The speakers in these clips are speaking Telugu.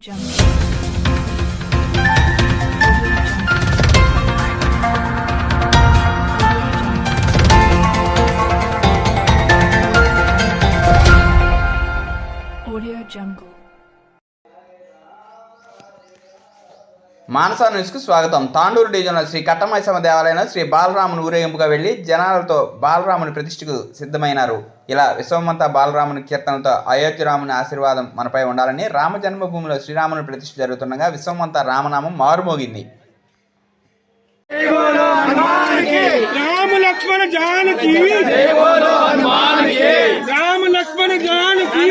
jungle. Audio Jungle. మానసా న్యూస్కు స్వాగతం. తాండూరు డివిజన్లో శ్రీ కట్టమైసమ దేవాలయంలో శ్రీ బాలరాముని ఊరేగింపుగా వెళ్ళి జనాలతో బాలరాముని ప్రతిష్ఠకు సిద్ధమైనారు. ఇలా విశ్వమంతా బాలరాముని కీర్తనతో అయోధ్యరాముని ఆశీర్వాదం మనపై ఉండాలని రామ జన్మభూమిలో శ్రీరాముని ప్రతిష్ఠ జరుగుతుండగా విశ్వమంతా రామనామం మారుమోగింది. జానకి! జానకి జానకి రామ లక్ష్మణ జానకి!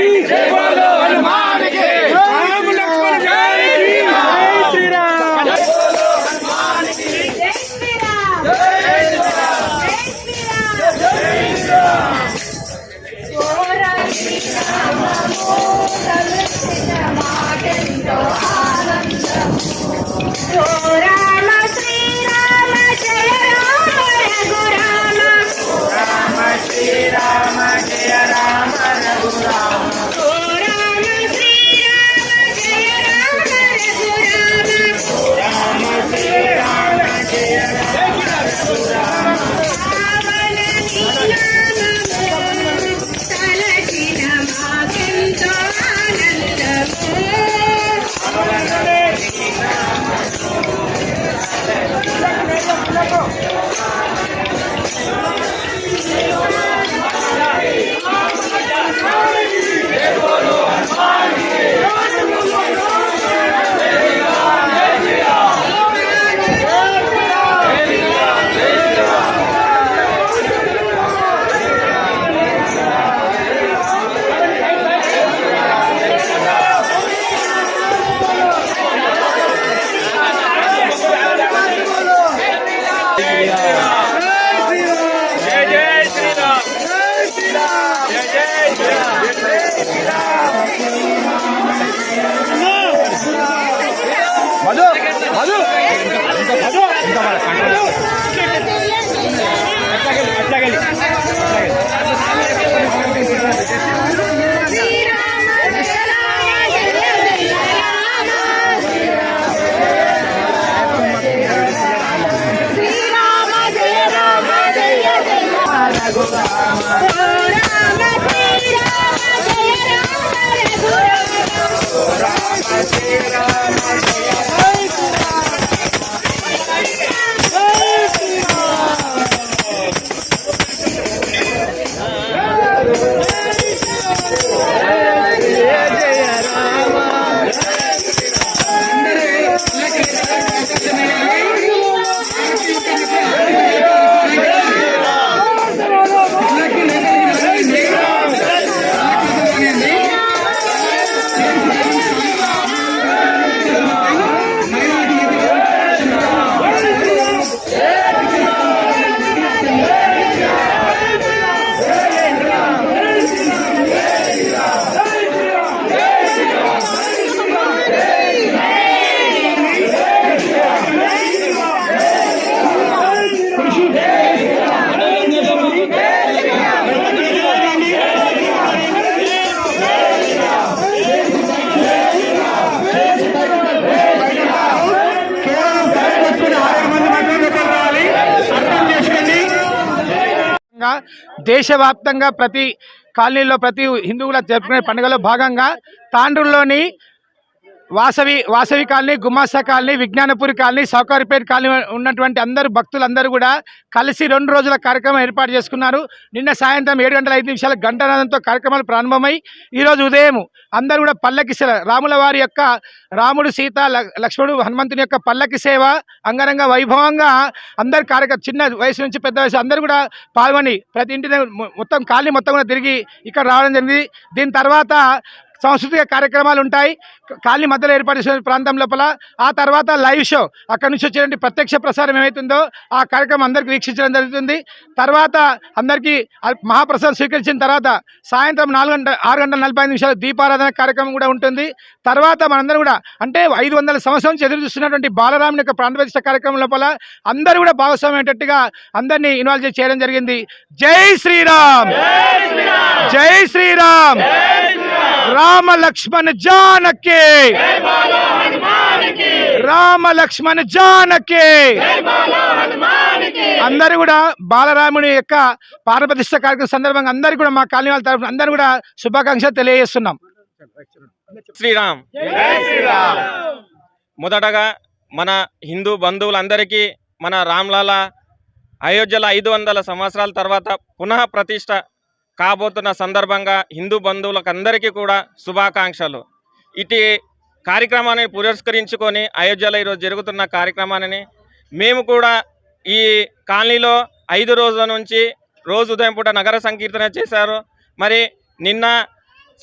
Gracias. భాగంగా దేశవ్యాప్తంగా ప్రతి కాలనీలో ప్రతి హిందువుల జరుపుకునే పండుగలో భాగంగా తాండ్రుల్లోని Vasavi Vasavi colony Gumasa colony Vignanapuri colony Soukaryapeta colony ఉన్నటువంటి అందరూ భక్తులందరూ కూడా కలిసి రెండు రోజుల కార్యక్రమం ఏర్పాటు చేసుకున్నారు. నిన్న సాయంత్రం ఏడు గంటల ఐదు నిమిషాల గంటనాదంతో కార్యక్రమాలు ప్రారంభమై ఈరోజు ఉదయం అందరూ కూడా పల్లకి సేవ రాముల వారి యొక్క రాముడు సీత ల- లక్ష్మణుడు హనుమంతుని యొక్క పల్లకి సేవ అంగరంగ వైభవంగా అందరు కార్యక్రమం చిన్న వయసు నుంచి పెద్ద వయసు అందరూ కూడా పాల్గొని ప్రతి ఇంటి మొత్తం ఖాళీ మొత్తం కూడా తిరిగి ఇక్కడ రావడం జరిగింది. దీని తర్వాత సాంస్కృతిక కార్యక్రమాలు ఉంటాయి. కాలనీ మధ్యలో ఏర్పాటు చేసిన ప్రాంతం లోపల ఆ తర్వాత లైవ్ షో అక్కడ నుంచి వచ్చేటువంటి ప్రత్యక్ష ప్రసారం ఏమవుతుందో ఆ కార్యక్రమం అందరికీ వీక్షించడం జరుగుతుంది. తర్వాత అందరికీ మహాప్రసాదం స్వీకరించిన తర్వాత సాయంత్రం నాలుగు గంట ఆరు గంటల నలభై ఐదు నిమిషాలు దీపారాధన కార్యక్రమం కూడా ఉంటుంది. తర్వాత మనందరం కూడా అంటే ఐదు వందల సంవత్సరం నుంచి ఎదురు చూస్తున్నటువంటి బాలరాముని యొక్క ప్రాణప్రతిష్ఠ కార్యక్రమం లోపల అందరూ కూడా భాగస్వామ్యేటట్టుగా అందరినీ ఇన్వాల్వ్ చేసి చేయడం జరిగింది. జై శ్రీరామ్! జై శ్రీరామ్! రామ లక్ష్మణ్ జానకి. రామ లక్ష్మణ్ జానకి. అందరూ కూడా బాలరాముని యొక్క పారప్రతిష్ట కార్యక్రమం సందర్భంగా అందరికీ కూడా మా కాలనీ వాళ్ళ తరఫున అందరూ కూడా శుభాకాంక్షలు తెలియజేస్తున్నాం. శ్రీరామ్. మొదటగా మన హిందూ బంధువులందరికీ మన రామ్లాల అయోధ్యలో ఐదు వందల సంవత్సరాల తర్వాత పునః ప్రతిష్ట కాబోతున్న సందర్భంగా హిందూ బంధువులకు అందరికీ కూడా శుభాకాంక్షలు. ఇటు కార్యక్రమాన్ని పురస్కరించుకొని అయోధ్యలో ఈరోజు జరుగుతున్న కార్యక్రమాన్ని మేము కూడా ఈ కాలనీలో ఐదు రోజుల నుంచి రోజు ఉదయం పూట నగర సంకీర్తన చేశారు. మరి నిన్న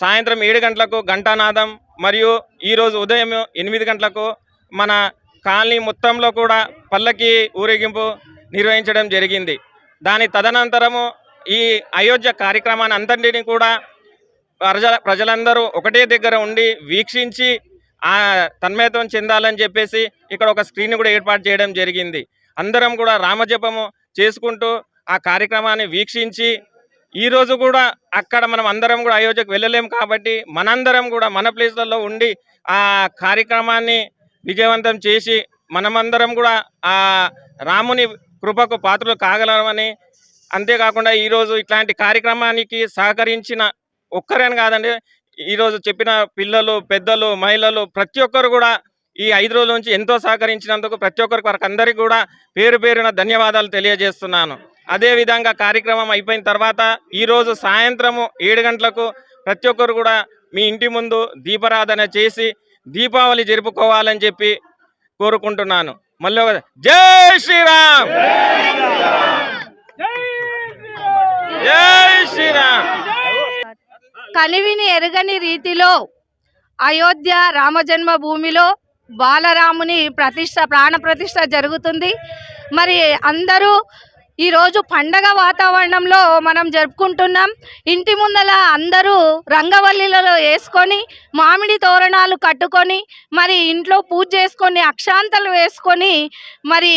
సాయంత్రం ఏడు గంటలకు ఘంటానాదం మరియు ఈరోజు ఉదయం ఎనిమిది గంటలకు మన కాలనీ మొత్తంలో కూడా పల్లకి ఊరేగింపు నిర్వహించడం జరిగింది. దాని తదనంతరము ఈ అయోధ్య కార్యక్రమాన్ని అంతటిని కూడా ప్రజల ప్రజలందరూ ఒకటే దగ్గర ఉండి వీక్షించి ఆ తన్మయత్వం చెందాలని చెప్పేసి ఇక్కడ ఒక స్క్రీన్ కూడా ఏర్పాటు చేయడం జరిగింది. అందరం కూడా రామజపము చేసుకుంటూ ఆ కార్యక్రమాన్ని వీక్షించి ఈరోజు కూడా అక్కడ మనం అందరం కూడా అయోధ్యకు వెళ్ళలేము కాబట్టి మనందరం కూడా మన ప్లేస్లలో ఉండి ఆ కార్యక్రమాన్ని విజయవంతం చేసి మనమందరం కూడా ఆ రాముని కృపకు పాత్రలు కాగలమని అంతేకాకుండా ఈరోజు ఇట్లాంటి కార్యక్రమానికి సహకరించిన ఒక్కరని కాదండి ఈరోజు చెప్పిన పిల్లలు పెద్దలు మహిళలు ప్రతి ఒక్కరు కూడా ఈ ఐదు రోజుల నుంచి ఎంతో సహకరించినందుకు ప్రతి ఒక్కరికి వారికి అందరికీ కూడా పేరు పేరున ధన్యవాదాలు తెలియజేస్తున్నాను. అదేవిధంగా కార్యక్రమం అయిపోయిన తర్వాత ఈరోజు సాయంత్రము ఏడు గంటలకు ప్రతి ఒక్కరు కూడా మీ ఇంటి ముందు దీపారాధన చేసి దీపావళి జరుపుకోవాలని చెప్పి కోరుకుంటున్నాను. మళ్ళీ జై శ్రీరామ్! కనివిని ఎరగని రీతిలో అయోధ్య రామజన్మ భూమిలో బాలరాముని ప్రతిష్ట ప్రాణ ప్రతిష్ట జరుగుతుంది. మరి అందరూ ఈరోజు పండగ వాతావరణంలో మనం జరుపుకుంటున్నాం. ఇంటి ముందల అందరూ రంగవల్లిలలో వేసుకొని మామిడి తోరణాలు కట్టుకొని మరి ఇంట్లో పూజ చేసుకొని అక్షాంతలు వేసుకొని మరి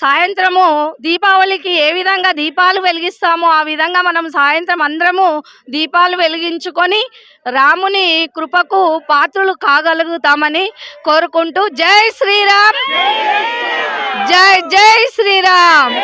సాయంత్రము దీపావళికి ఏ విధంగా దీపాలు వెలిగిస్తామో ఆ విధంగా మనం సాయంత్రం అందరము దీపాలు వెలిగించుకొని రాముని కృపకు పాత్రులు కాగలుగుతామని కోరుకుంటూ జై శ్రీరామ్. జై జై శ్రీరామ్.